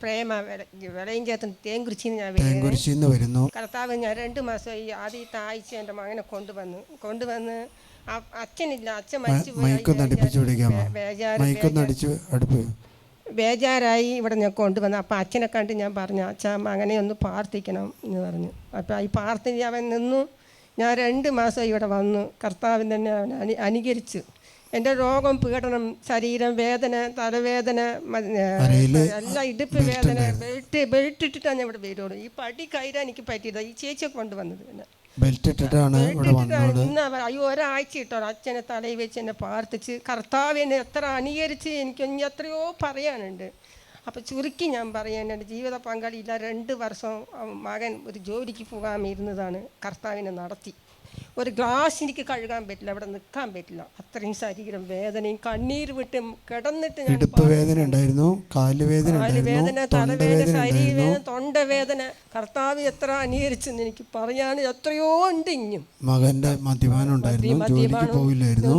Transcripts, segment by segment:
പ്രേമ വിളയും ചേർത്ത് തേങ്കുറിച്ചിന്ന് ഞാൻ തേങ്കുരിശിന്ന് വരുന്നു. കർത്താവ് ഞാൻ രണ്ട് മാസമായി ആദ്യത്തെ ആഴ്ച എന്റെ മകനെ കൊണ്ടുവന്നു കൊണ്ടുവന്ന് അച്ഛനില്ല അച്ഛൻ മരിച്ചു പോയി. മൈക്കൊന്ന് അടുപ്പിച്ച് ബേജാറ് മൈക്കൊന്ന് അടിച്ച് അടുപ്പ്. ബേജാറായി ഇവിടെ ഞാൻ കൊണ്ടുവന്നു അപ്പോൾ അച്ഛനെ കണ്ട് ഞാൻ പറഞ്ഞു അച്ഛാ മകനെ ഒന്ന് പ്രാർത്ഥിക്കണം എന്ന് പറഞ്ഞു. അപ്പോൾ ഈ പ്രാർത്ഥന അവൻ നിന്നു. ഞാൻ രണ്ട് മാസം ഇവിടെ വന്നു. കർത്താവിൻ തന്നെ അവൻ അനു അനുകരിച്ചു. എന്റെ രോഗം പീഡനം ശരീരം വേദന തലവേദന എല്ലാ ഇടുപ്പ് വേദന ബെൽറ്റ് ബെൽറ്റ് ഇട്ടിട്ടാണ് ഞാൻ ഇവിടെ വരുള്ളൂ. ഈ പടി കയറാൻ എനിക്ക് പറ്റിയില്ല ഈ ചേച്ചിയെ കൊണ്ടുവന്നത് പിന്നെ. ബെൽറ്റ് ഇട്ടിട്ടാണ് ഇവിടെ വന്നത്. ഇന്ന് അവർ അയ്യോ ഒരാഴ്ച ഇട്ടോ അച്ഛനെ തലയിൽ വെച്ച് എന്നെ പ്രാർത്ഥിച്ച് കർത്താവ് എന്നെ എത്ര അനുകരിച്ച് എനിക്ക് ഇനി എത്രയോ പറയാനുണ്ട്. അപ്പോൾ ചുരുക്കി ഞാൻ പറയാൻ എന്റെ ജീവിത പങ്കാളിയില്ല. രണ്ട് വർഷം മകൻ ഒരു ജോലിക്ക് പോകാൻ ഇരുന്നതാണ്. കർത്താവിനെ നടത്തി. ഒരു ഗ്ലാസ് എനിക്ക് കഴുകാൻ പറ്റില്ല അവിടെ നിൽക്കാൻ പറ്റില്ല. അത്രയും ശരീരം വേദനയും കണ്ണീർ വിട്ട് കിടന്നിട്ട് ഇടുപ്പ് വേദന ഉണ്ടായിരുന്നു കാലുവേദന ഉണ്ടായിരുന്നു വേദന തൊണ്ടവേദന തലവേദന ശരീരവേദന തൊണ്ടവേദന. കർത്താവ് എത്ര അനുകരിച്ചെന്ന് എനിക്ക് പറയാൻ എത്രയോ ഉണ്ട് ഇഞ്ഞും മകന്റെ മദ്യപാനം ഉണ്ടായിരുന്നു ജോലിക്ക് പോവില്ലായിരുന്നു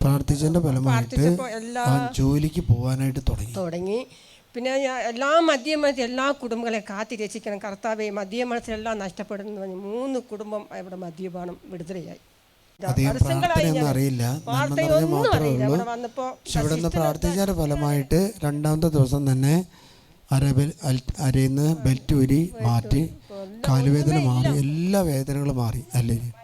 പ്രാർത്ഥിച്ചതിന്റെ ഫലമായിട്ട് ജോലിക്ക് പോവാനായിട്ട് തുടങ്ങി. തുടങ്ങി. പിന്നെ ഞാൻ എല്ലാ മധ്യമനത്തിൽ എല്ലാ കുടുംബങ്ങളെ കാത്തി രക്ഷിക്കണം കർത്താവെ മധ്യമനത്തിലെല്ലാം നഷ്ടപ്പെടുന്നു പറഞ്ഞു മൂന്ന് കുടുംബം അവിടെ മദ്യപാനം വിടുതലയായി. അറിയില്ല. ഇവിടെ നിന്ന് പ്രാർത്ഥിച്ചതിന്റെ ഫലമായിട്ട് രണ്ടാമത്തെ ദിവസം തന്നെ അരബൽ അരയിന്ന് ബെൽറ്റ് ഊരി മാറ്റി. കാലുവേദന മാറി എല്ലാ വേദനകളും മാറി. അല്ലേ